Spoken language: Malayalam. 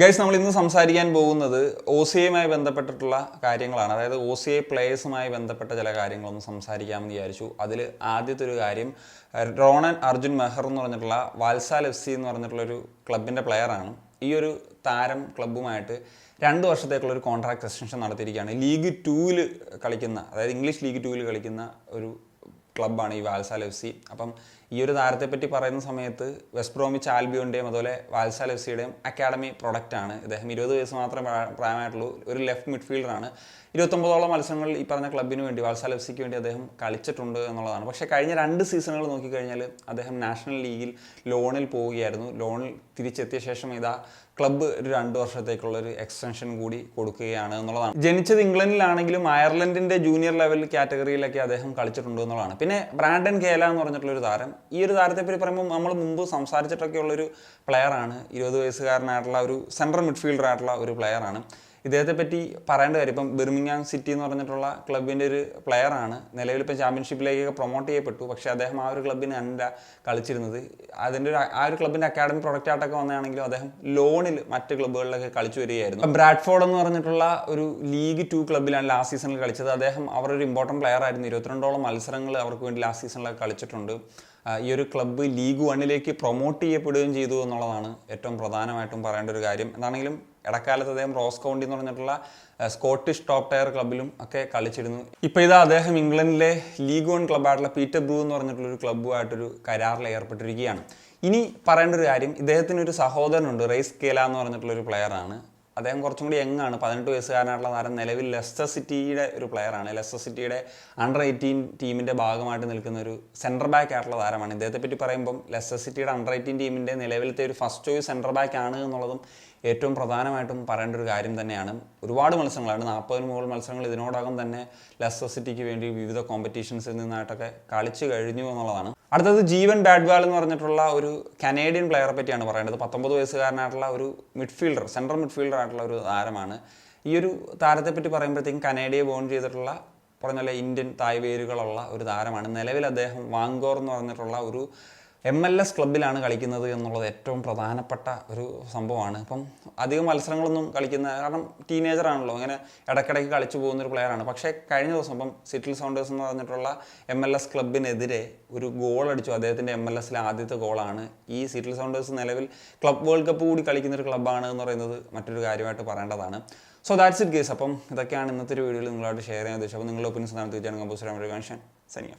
ഗൈസ് നമ്മൾ ഇന്ന് സംസാരിക്കാൻ പോകുന്നത് ഒ സി എയുമായി ബന്ധപ്പെട്ടിട്ടുള്ള കാര്യങ്ങളാണ്. അതായത് ഒ സി എ പ്ലേയേഴ്സുമായി ബന്ധപ്പെട്ട ചില കാര്യങ്ങളൊന്ന് സംസാരിക്കാമെന്ന് വിചാരിച്ചു. അതിൽ ആദ്യത്തെ ഒരു കാര്യം റോണൻ അർജുൻ മെഹർ എന്ന് പറഞ്ഞിട്ടുള്ള വാൽസാൽ എഫ് സി എന്ന് പറഞ്ഞിട്ടുള്ള ഒരു ക്ലബിന്റെ പ്ലെയറാണ് ഈ ഒരു താരം ക്ലബ്ബുമായിട്ട് രണ്ട് വർഷത്തേക്കുള്ള ഒരു കോൺട്രാക്ട് എക്സ്റ്റൻഷൻ നടത്തിയിരിക്കുകയാണ്. ലീഗ് ടൂവിൽ കളിക്കുന്ന അതായത് ഇംഗ്ലീഷ് ലീഗ് ടൂവിൽ കളിക്കുന്ന ഒരു ക്ലബ്ബാണ് ഈ വാൽസാൽ എഫ് സി അപ്പം ഈ ഒരു താരത്തെ പറ്റി പറയുന്ന സമയത്ത് വെസ്റ്റ് ബ്രോമിച്ച് ആൽബിയോന്റെയും അതുപോലെ വാൽസാൽ എഫ് സിയുടെയും അക്കാഡമി ആണ്. ഇദ്ദേഹം ഇരുപത് വയസ്സ് മാത്രമേ പ്രായമായിട്ടുള്ളൂ. ഒരു ലെഫ്റ്റ് മിഡ്ഫീൽഡറാണ് ഇരുപത്തൊമ്പതോളം മത്സരങ്ങൾ ഈ പറഞ്ഞ ക്ലബിന് വേണ്ടി വാൽസാൽ എഫ് സിക്ക് വേണ്ടി അദ്ദേഹം കളിച്ചിട്ടുണ്ട് എന്നുള്ളതാണ്. പക്ഷേ കഴിഞ്ഞ രണ്ട് സീസണുകൾ നോക്കിക്കഴിഞ്ഞാൽ അദ്ദേഹം നാഷണൽ ലീഗിൽ ലോണിൽ പോവുകയായിരുന്നു. ലോണിൽ തിരിച്ചെത്തിയ ശേഷം ഇതാ ക്ലബ്ബ് ഒരു രണ്ട് വർഷത്തേക്കുള്ള ഒരു എക്സ്റ്റൻഷൻ കൂടി കൊടുക്കുകയാണ് എന്നുള്ളതാണ്. ജനിച്ചത് ഇംഗ്ലണ്ടിലാണെങ്കിലും അയർലൻഡിന്റെ ജൂനിയർ ലെവൽ കാറ്റഗറിയിലൊക്കെ അദ്ദേഹം കളിച്ചിട്ടുണ്ട് എന്നുള്ളതാണ്. പിന്നെ ബ്രാൻഡൻ കേല എന്ന് പറഞ്ഞിട്ടുള്ള ഒരു താരം ഈ ഒരു താരത്തെപ്പറ്റി പറയുമ്പോൾ നമ്മൾ മുമ്പ് സംസാരിച്ചിട്ടൊക്കെ ഉള്ളൊരു പ്ലെയറാണ് ഇരുപത് വയസ്സുകാരനായിട്ടുള്ള ഒരു സെൻട്രൽ മിഡ്ഫീൽഡർ ആയിട്ടുള്ള ഒരു പ്ലെയറാണ് ഇദ്ദേഹത്തെ പറ്റി പറയേണ്ട കാര്യം ഇപ്പം ബിർമിംഗാം സിറ്റി എന്ന് പറഞ്ഞിട്ടുള്ള ക്ലബിന്റെ ഒരു പ്ലെയറാണ് നിലവിൽ ഇപ്പം ചാമ്പ്യൻഷിപ്പിലേക്കൊക്കെ പ്രൊമോട്ട് ചെയ്യപ്പെട്ടു. പക്ഷേ അദ്ദേഹം ആ ഒരു ക്ലബിന് അല്ല കളിച്ചിരുന്നത്. അതിന്റെ ഒരു ആ ഒരു ക്ലബിന്റെ അക്കാഡമി പ്രൊഡക്റ്റ് ആയിട്ടൊക്കെ വന്നതാണെങ്കിലും അദ്ദേഹം ലോണിൽ മറ്റ് ക്ലബ്ബുകളിലൊക്കെ കളിച്ചു വരികയായിരുന്നു. ബ്രാഡ്ഫോർഡ് എന്ന് പറഞ്ഞിട്ടുള്ള ഒരു ലീഗ് ടു ക്ലബ്ബിലാണ് ലാസ്റ്റ് സീസണിൽ കളിച്ചത്. അദ്ദേഹം അവരൊരു ഇമ്പോർട്ടന്റ് പ്ലെയർ ആയിരുന്നു. ഇരുപത്തിരണ്ടോളം മത്സരങ്ങൾ അവർക്ക് വേണ്ടി ലാസ്റ്റ് സീസണിലൊക്കെ കളിച്ചിട്ടുണ്ട്. ഈ ഒരു ക്ലബ്ബ് ലീഗ് വണ്ണിലേക്ക് പ്രൊമോട്ട് ചെയ്യപ്പെടുകയും ചെയ്തു എന്നുള്ളതാണ് ഏറ്റവും പ്രധാനമായിട്ടും പറയേണ്ട ഒരു കാര്യം. എന്താണെങ്കിലും ഇടക്കാലത്ത് അദ്ദേഹം റോസ് കൗണ്ടി എന്ന് പറഞ്ഞിട്ടുള്ള സ്കോട്ടിഷ് ടോപ്പ് ടയർ ക്ലബിലും ഒക്കെ കളിച്ചിരുന്നു. ഇപ്പോൾ ഇതാ അദ്ദേഹം ഇംഗ്ലണ്ടിലെ ലീഗ് വൺ ക്ലബ്ബായിട്ടുള്ള പീറ്റർ ബ്രൂ എന്ന് പറഞ്ഞിട്ടുള്ള ഒരു ക്ലബ്ബുമായിട്ടൊരു കരാറിൽ ഏർപ്പെട്ടിരിക്കുകയാണ്. ഇനി പറയേണ്ട ഒരു കാര്യം ഇദ്ദേഹത്തിന് ഒരു സഹോദരനുണ്ട് റേസ് കേല എന്ന് പറഞ്ഞിട്ടുള്ള ഒരു പ്ലെയറാണ് അദ്ദേഹം കുറച്ചും കൂടി ആണ്. പതിനെട്ട് വയസ്സുകാരനായിട്ടുള്ള താരം നിലവിൽ ലെസ്റ്റർ സിറ്റിയുടെ ഒരു പ്ലെയറാണ് ലെസ്റ്റർ സിറ്റിയുടെ അണ്ടർ എയ്റ്റീൻ ടീമിന്റെ ഭാഗമായിട്ട് നിൽക്കുന്ന ഒരു സെന്റർ ബാക്ക് ആയിട്ടുള്ള താരമാണ്. ഇദ്ദേഹത്തെ പറ്റി പറയുമ്പം ലെസ്റ്റർ സിറ്റിയുടെ അണ്ടർ എയ്റ്റീൻ ടീമിന്റെ നിലവിലത്തെ ഒരു ഫസ്റ്റ് ചോയ്സ് സെന്റർ ബാക്ക് ആണ് എന്നുള്ളതും ഏറ്റവും പ്രധാനമായിട്ടും പറയേണ്ട ഒരു കാര്യം തന്നെയാണ്. ഒരുപാട് മത്സരങ്ങളാണ്. നാൽപ്പതിന് മുകളിൽ മത്സരങ്ങൾ ഇതിനോടകം തന്നെ ലെസ്റ്റർ സിറ്റിക്ക് വേണ്ടി വിവിധ കോമ്പറ്റീഷൻസിൽ നിന്നായിട്ടൊക്കെ കളിച്ചു കഴിഞ്ഞു എന്നുള്ളതാണ്. അടുത്തത് ജീവൻ ബാഡ്വാൾ എന്ന് പറഞ്ഞിട്ടുള്ള ഒരു കനേഡിയൻ പ്ലെയറെ പറ്റിയാണ് പറയേണ്ടത്. പത്തൊമ്പത് വയസ്സുകാരനായിട്ടുള്ള ഒരു മിഡ്ഫീൽഡർ സെൻട്രൽ മിഡ്ഫീൽഡർ ആയിട്ടുള്ള ഒരു താരമാണ്. ഈ ഒരു താരത്തെ പറ്റി പറയുമ്പോഴത്തേക്കും കനേഡിയ ബോൺ ചെയ്തിട്ടുള്ള പറഞ്ഞ ഇന്ത്യൻ തായ് വേരുകളുള്ള ഒരു താരമാണ്. നിലവിൽ അദ്ദേഹം വാങ്കോർ എന്ന് പറഞ്ഞിട്ടുള്ള ഒരു എം എൽ എസ് ക്ലബിലാണ് കളിക്കുന്നത് എന്നുള്ളത് ഏറ്റവും പ്രധാനപ്പെട്ട ഒരു സംഭവമാണ്. ഇപ്പം അധികം മത്സരങ്ങളൊന്നും കളിക്കുന്ന കാരണം ടീനേജർ ആണല്ലോ അങ്ങനെ ഇടയ്ക്കിടയ്ക്ക് കളിച്ചു പോകുന്ന ഒരു പ്ലെയറാണ് പക്ഷേ കഴിഞ്ഞ ദിവസം ഇപ്പം സിറ്റിൽ സൗണ്ടേഴ്സ് എന്ന് പറഞ്ഞിട്ടുള്ള എം എൽ എസ് ക്ലബിനെതിരെ ഒരു ഗോൾ അടിച്ചു. അദ്ദേഹത്തിന്റെ എം എൽ എസിലെ ആദ്യത്തെ ഗോളാണ് ഈ സിറ്റിൽ സൗണ്ടേഴ്സ് നിലവിൽ ക്ലബ് വേൾഡ് കപ്പ് കൂടി കളിക്കുന്ന ഒരു ക്ലബ്ബാണ് എന്ന് പറയുന്നത് മറ്റൊരു കാര്യമായിട്ട് പറയേണ്ടതാണ്. സോ ദാറ്റ്സ് ഇറ്റ് കേസ് അപ്പം ഇതൊക്കെയാണ് ഇന്നത്തെ ഒരു വീഡിയോയിൽ നിങ്ങളായിട്ട് ഷെയർ ചെയ്യാൻ ഉദ്ദേശിച്ചത്. അപ്പോൾ നിങ്ങളുടെ ഒപ്പീനിയൻസ് നടത്തി വെച്ചാണ് കമ്പോസ് രാമ സനിയ